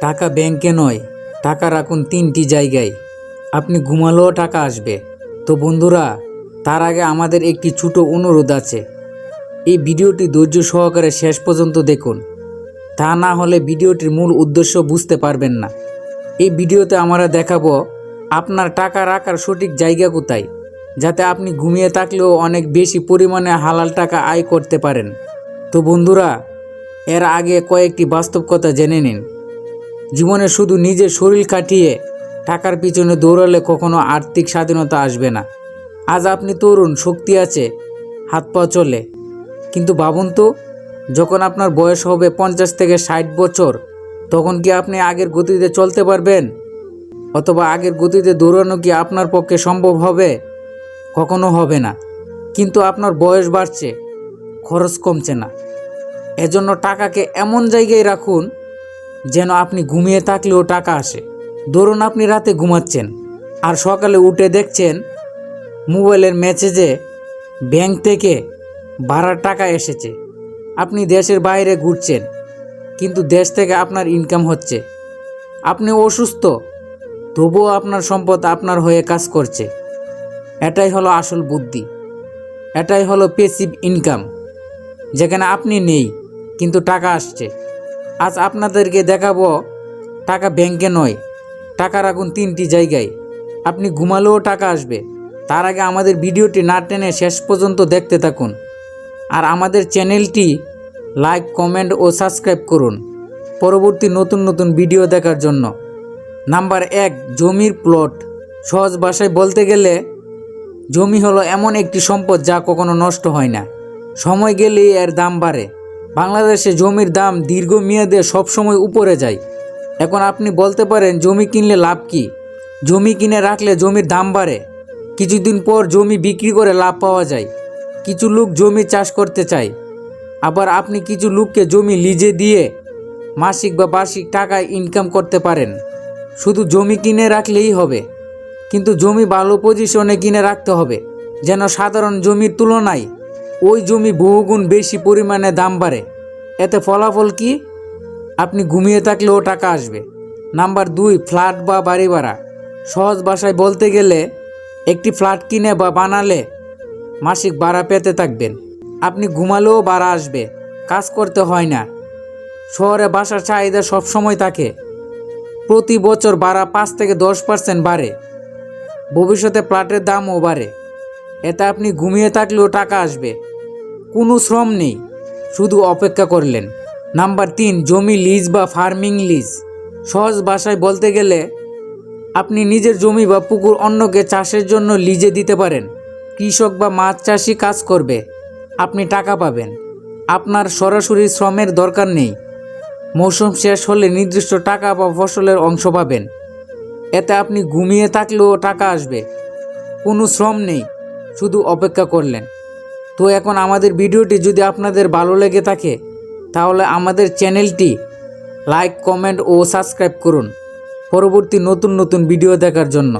টাকা ব্যাংকে নয়, টাকা রাখুন তিনটি জায়গায়। আপনি ঘুমালেও টাকা আসবে। তো বন্ধুরা, তার আগে আমাদের একটি ছোট অনুরোধ আছে। এই ভিডিওটি ধৈর্য সহকারে শেষ পর্যন্ত দেখুন। তা না হলে ভিডিওটির মূল উদ্দেশ্য বুঝতে পারবেন না। এই ভিডিওতে আমরা দেখাবো, আপনার টাকা রাখার সঠিক জায়গা কোথায়, যাতে আপনি ঘুমিয়ে থাকলেও অনেক বেশি পরিমাণে হালাল টাকা আয় করতে পারেন। তো বন্ধুরা, এর আগে কয়েকটি বাস্তব কথা জেনে নিন। জীবনে শুধু নিজের শরীর কাটিয়ে টাকার পিছনে দৌড়ালে কখনো আর্থিক স্বাধীনতা আসবে না। আজ আপনি তরুণ, শক্তি আছে, হাত পা চলে। কিন্তু ভাবুন তো, যখন আপনার বয়স হবে পঞ্চাশ থেকে ষাট বছর, তখন কি আপনি আগের গতিতে চলতে পারবেন? অথবা আগের গতিতে দৌড়ানো কি আপনার পক্ষে সম্ভব হবে? কখনো হবে না। কিন্তু আপনার বয়স বাড়ছে, খরচ কমছে না। এজন্য টাকাকে এমন জায়গায় রাখুন যেন আপনি ঘুমিয়ে থাকলেও টাকা আসে। ধরুন আপনি রাতে ঘুমাচ্ছেন আর সকালে উঠে দেখছেন মোবাইলের মেসেজে ব্যাংক থেকে ভাড়ার টাকা এসেছে। আপনি দেশের বাইরে ঘুরছেন, কিন্তু দেশ থেকে আপনার ইনকাম হচ্ছে। আপনি অসুস্থ, তবুও আপনার সম্পদ আপনার হয়ে কাজ করছে। এটাই হলো আসল বুদ্ধি। এটাই হলো পেসিভ ইনকাম যেখানে আপনি নেই, কিন্তু টাকা আসছে। আজ আপনাদেরকে দেখাবো টাকা ব্যাংকে নয়, টাকা রাখুন তিনটি জায়গায়। আপনি ঘুমালেও টাকা আসবে। তার আগে আমাদের ভিডিওটি না টেনে শেষ পর্যন্ত দেখতে থাকুন। আর আমাদের চ্যানেলটি লাইক, কমেন্ট ও সাবস্ক্রাইব করুন পরবর্তী নতুন নতুন ভিডিও দেখার জন্য। নাম্বার এক, জমির প্লট। সহজ ভাষায় বলতে গেলে, জমি হলো এমন একটি সম্পদ যা কখনো নষ্ট হয় না। সময় গেলেই এর দাম বাড়ে। বাংলাদেশে জমির দাম দীর্ঘমেয়াদে সবসময় উপরে যায়। এখন আপনি বলতে পারেন, জমি কিনলে লাভ কি? জমি কিনে রাখলে জমির দাম বাড়ে। কিছুদিন পর জমি বিক্রি করে লাভ পাওয়া যায়। কিছু লোক জমি চাষ করতে চায়। আবার আপনি কিছু লোককে জমি লিজে দিয়ে মাসিক বা বার্ষিক টাকা ইনকাম করতে পারেন। শুধু জমি কিনে রাখলেই হবে। কিন্তু জমি ভালো পজিশনে কিনে রাখতে হবে। যেন সাধারণ জমির তুলনায় ওই জমি বহুগুণ বেশি পরিমাণে দাম বাড়ে। এতে ফলাফল কি? আপনি ঘুমিয়ে থাকলেও টাকা আসবে। নাম্বার দুই, ফ্ল্যাট বা বাড়ি ভাড়া। সহজ ভাষায় বলতে গেলে, একটি ফ্ল্যাট কিনে বা বানালে মাসিক ভাড়া পেতে থাকবেন। আপনি ঘুমালেও ভাড়া আসবে, কাজ করতে হয় না। শহরে বাসার চাহিদা সবসময় থাকে। প্রতি বছর ভাড়া পাঁচ থেকে দশ পার্সেন্ট বাড়ে। ভবিষ্যতে ফ্ল্যাটের দামও বাড়ে। এতে আপনি ঘুমিয়ে থাকলেও টাকা আসবে। কোনো শ্রম নেই, শুধু অপেক্ষা করলেন। নাম্বার তিন, জমি লিজ বা ফার্মিং লিজ। সহজ ভাষায় বলতে গেলে, আপনি নিজের জমি বা পুকুর অন্যকে চাষের জন্য লিজে দিতে পারেন। কৃষক বা মাছ চাষি কাজ করবে, আপনি টাকা পাবেন। আপনার সরাসরি শ্রমের দরকার নেই। মৌসুম শেষ হলে নির্দিষ্ট টাকা বা ফসলের অংশ পাবেন। এতে আপনি ঘুমিয়ে থাকলেও টাকা আসবে। কোনো শ্রম নেই, শুধু অপেক্ষা করলেন। তো এখন আমাদের ভিডিওটি যদি আপনাদের ভালো লেগে থাকে, তাহলে আমাদের চ্যানেলটি লাইক, কমেন্ট ও সাবস্ক্রাইব করুন। পরবর্তী নতুন নতুন ভিডিও দেখার জন্য।